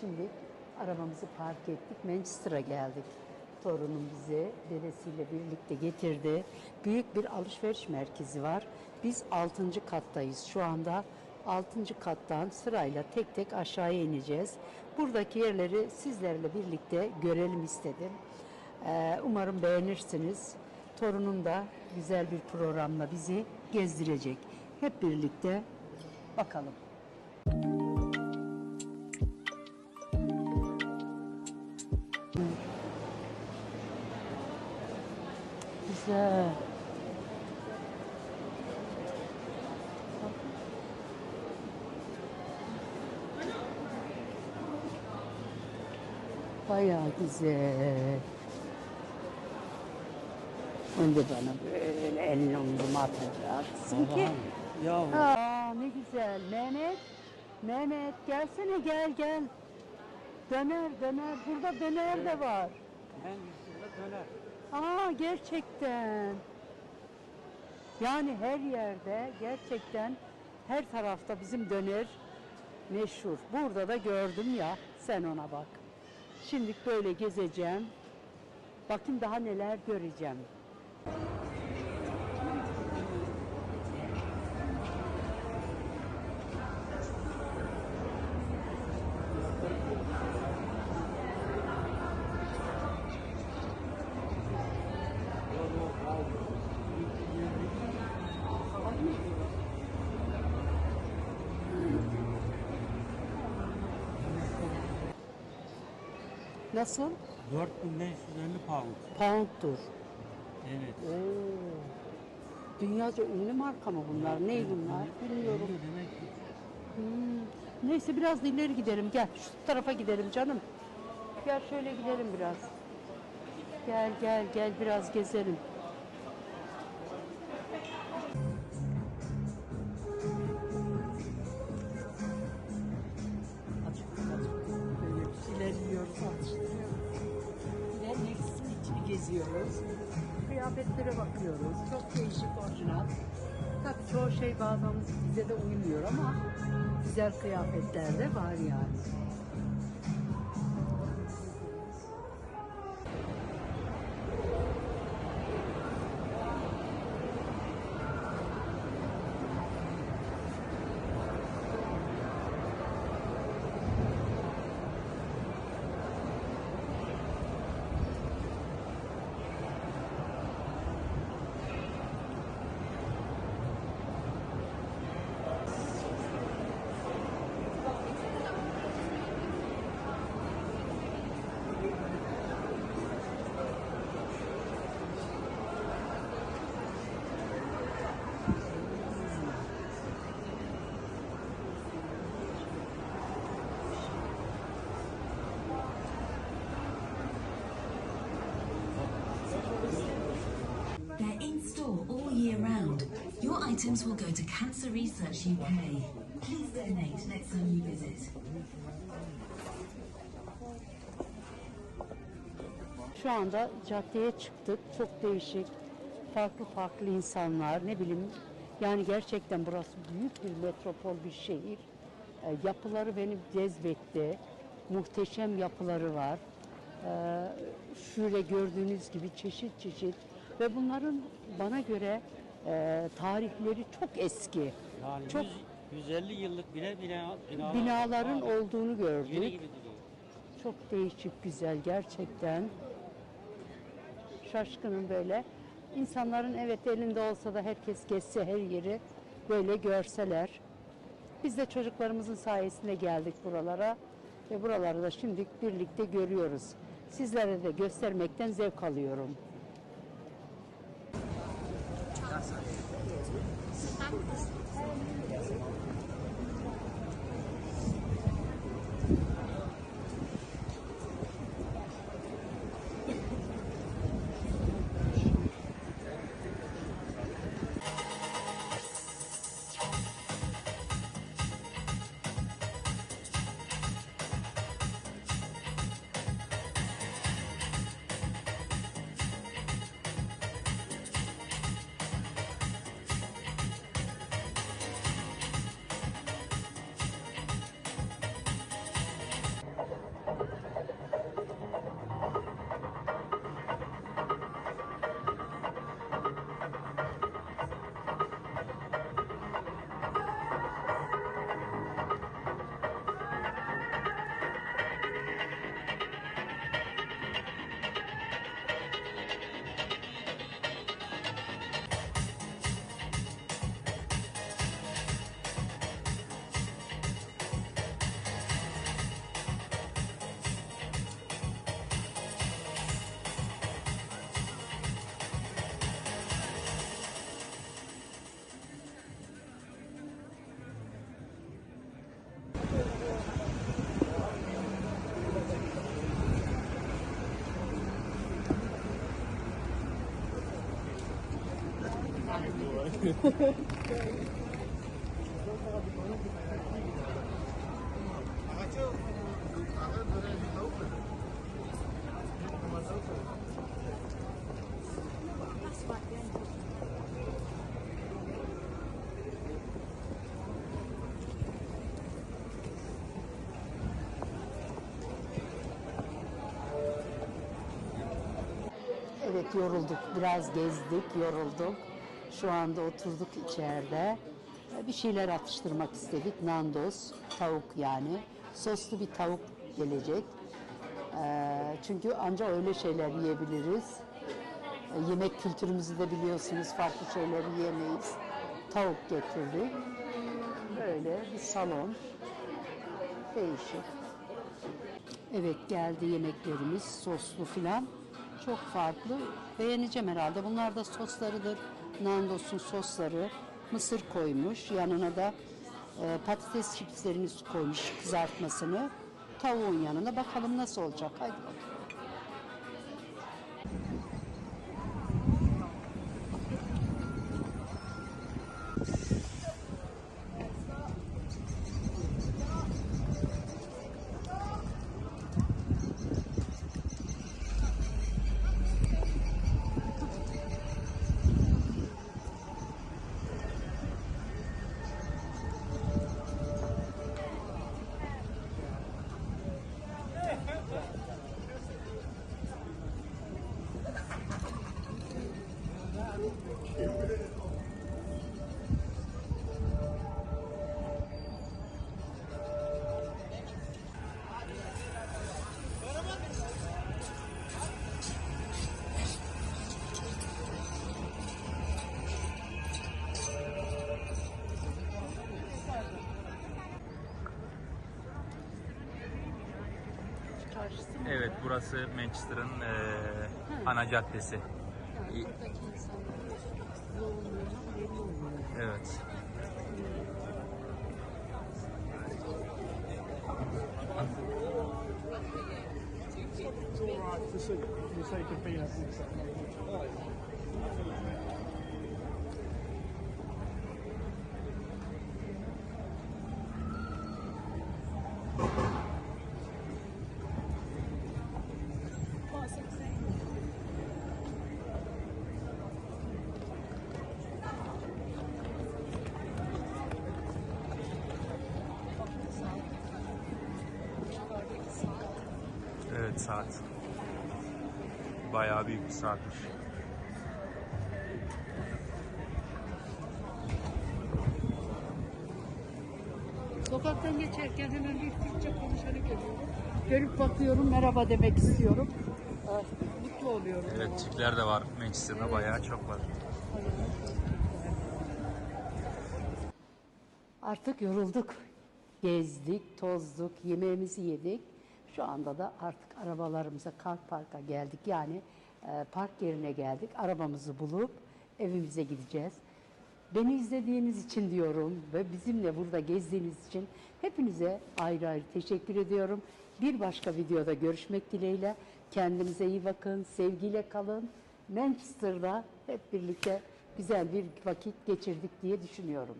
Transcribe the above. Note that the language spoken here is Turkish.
Şimdi arabamızı park ettik. Manchester'a geldik. Torunum bizi dedesiyle birlikte getirdi. Büyük bir alışveriş merkezi var. Biz 6. kattayız şu anda. 6. kattan sırayla tek tek aşağıya ineceğiz. Buradaki yerleri sizlerle birlikte görelim istedim. Ee, umarım beğenirsiniz. Torunum da güzel bir programla bizi gezdirecek. Hep birlikte bakalım. Güzel. Bayağı güzel. Şimdi bana böyle elini omzuma atacaksın ki. Ya Aa ne güzel. Mehmet, Mehmet gelsene gel gel. Döner döner. Burada döner de var. en üstünde döner. Aa gerçekten. Yani her yerde gerçekten her tarafta bizim döner meşhur. Burada da gördüm ya sen ona bak. Şimdi böyle gezeceğim. Bakın daha neler göreceğim. Nasıl? 4550 pound. Pound'dur. Evet. Oo. Dünyaca ünlü marka mı bunlar? Ne bunlar? Bilmiyorum. Ne demek ki? Hmm. Neyse biraz da ileri gidelim. Gel şu tarafa gidelim canım. Gel şöyle gidelim biraz. Gel gel gel biraz gezelim. Geziyoruz. Kıyafetlere bakıyoruz. Çok değişik, orijinal. Tabii çoğu şey bazen bize de uymuyor ama güzel kıyafetler de var yani. They're in store all year round. Your items will go to Cancer Research UK. Please donate next time you visit. Şu anda caddeye çıktık. Çok değişik, farklı farklı insanlar. Ne bileyim, yani gerçekten burası büyük bir metropol bir şehir. E, yapıları beni cezbetti. Muhteşem yapıları var. E, şöyle gördüğünüz gibi çeşit çeşit ve bunların bana göre e, tarihleri çok eski. Yani çok 100, 150 yıllık bile bina, binalar binaların var. olduğunu gördük. Yeni gibi duruyor. Çok değişik, güzel gerçekten şaşkınım böyle. İnsanların evet elinde olsa da herkes geçse her yeri böyle görseler. Biz de çocuklarımızın sayesinde geldik buralara ve buraları da şimdi birlikte görüyoruz. Sizlere de göstermekten zevk alıyorum. Thank you. Evet yorulduk. Biraz gezdik, yorulduk. Şu anda oturduk içeride. Bir şeyler atıştırmak istedik. Nandos, tavuk yani. Soslu bir tavuk gelecek. Ee, çünkü ancak öyle şeyler yiyebiliriz. Ee, Yemek kültürümüzü de biliyorsunuz farklı şeyleri yiyemeyiz. Tavuk getirdik. Böyle bir salon. Değişik. Evet geldi yemeklerimiz soslu filan. Çok farklı. Beğeneceğim herhalde. Bunlar da soslarıdır. Nandos'un sosları. Mısır koymuş. Yanına da e, patates çipslerini koymuş kızartmasını. Tavuğun yanına bakalım nasıl olacak. Hadi bakalım. Evet, burası Manchester'ın eee, ana caddesi. Evet. Evet, saat. Bayağı büyük bir saatmiş. Sokaktan geçerken hemen bir Türkçe konuşanı görüyorum. Görüp bakıyorum, merhaba demek istiyorum. Ah, Mutlu oluyorum. Evet, Türkler de var Manchester'da bayağı çok var. Artık yorulduk. Gezdik, tozduk, yemeğimizi yedik. Şu anda da artık arabalarımıza car parka geldik. Yani e, park yerine geldik. Arabamızı bulup evimize gideceğiz. Beni izlediğiniz için diyorum ve bizimle burada gezdiğiniz için hepinize ayrı ayrı teşekkür ediyorum. Bir başka videoda görüşmek dileğiyle. Kendinize iyi bakın, sevgiyle kalın. Manchester'da hep birlikte güzel bir vakit geçirdik diye düşünüyorum.